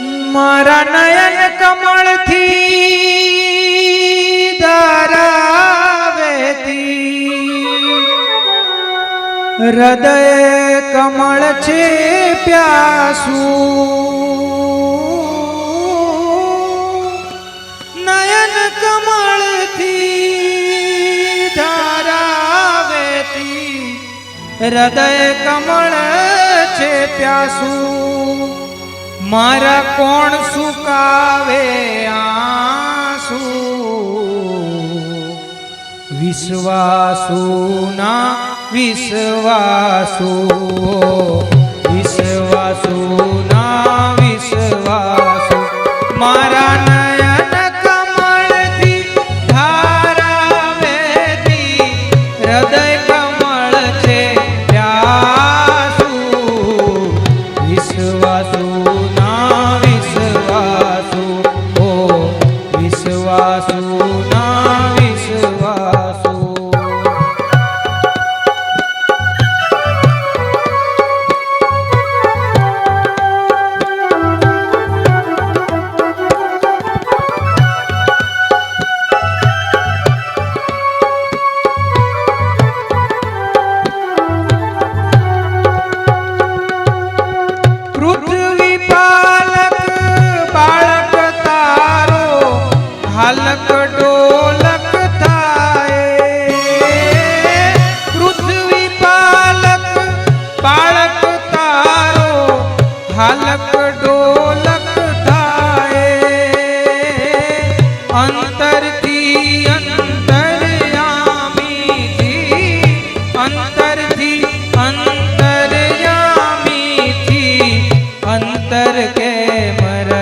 મારા નયન કમળથી ધારાવેતી હૃદય કમળ છે પ્યાસું. નયન કમળથી ધારાવેતી હૃદય કમળ છે પ્યાસું. મારા કોણ સુકાવે આંસુ? વિશ્વાસુ ના વિશ્વાસુ વિશ્વાસુ ના વિશ્વાસુ મારા નયન કમળથી ધારાવેતી હૃદય વિશ્વાસુ ढालक डोलक थाए। पृथ्वी पालक पालक तारो हालक डोलक थाए। अंतर की अंतर यामी थी, अंतर थी, अंतर यामी थी। अंतर के मर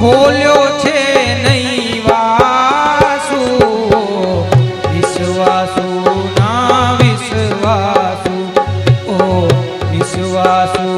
ખોલ્યો છે નહીં વાસુ વિશ્વાસુ ના વિશ્વાસુ. ઓ વિશ્વાસુ